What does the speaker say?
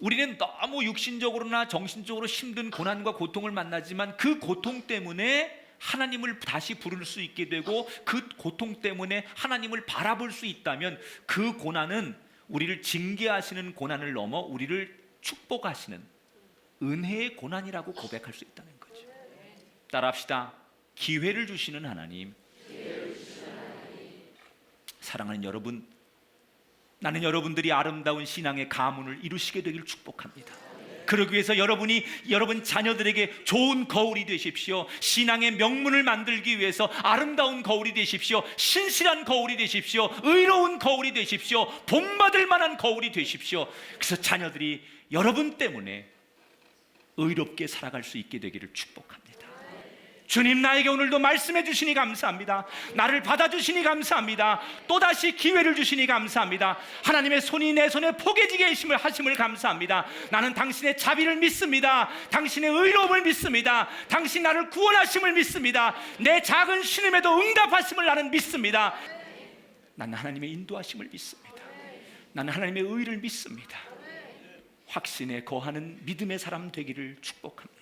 우리는 너무 육신적으로나 정신적으로 힘든 고난과 고통을 만나지만 그 고통 때문에 하나님을 다시 부를 수 있게 되고 그 고통 때문에 하나님을 바라볼 수 있다면 그 고난은 우리를 징계하시는 고난을 넘어 우리를 축복하시는 은혜의 고난이라고 고백할 수 있다는 거죠. 따라합시다. 기회를 주시는 하나님. 사랑하는 여러분, 나는 여러분들이 아름다운 신앙의 가문을 이루시게 되기를 축복합니다. 그러기 위해서 여러분이 여러분 자녀들에게 좋은 거울이 되십시오. 신앙의 명문을 만들기 위해서 아름다운 거울이 되십시오. 신실한 거울이 되십시오. 의로운 거울이 되십시오. 본받을 만한 거울이 되십시오. 그래서 자녀들이 여러분 때문에 의롭게 살아갈 수 있게 되기를 축복합니다. 주님 나에게 오늘도 말씀해 주시니 감사합니다. 나를 받아주시니 감사합니다. 또다시 기회를 주시니 감사합니다. 하나님의 손이 내 손에 포개지게 하심을 하심을 감사합니다. 나는 당신의 자비를 믿습니다. 당신의 의로움을 믿습니다. 당신 나를 구원하심을 믿습니다. 내 작은 신음에도 응답하심을 나는 믿습니다. 나는 하나님의 인도하심을 믿습니다. 나는 하나님의 의를 믿습니다. 확신에 거하는 믿음의 사람 되기를 축복합니다.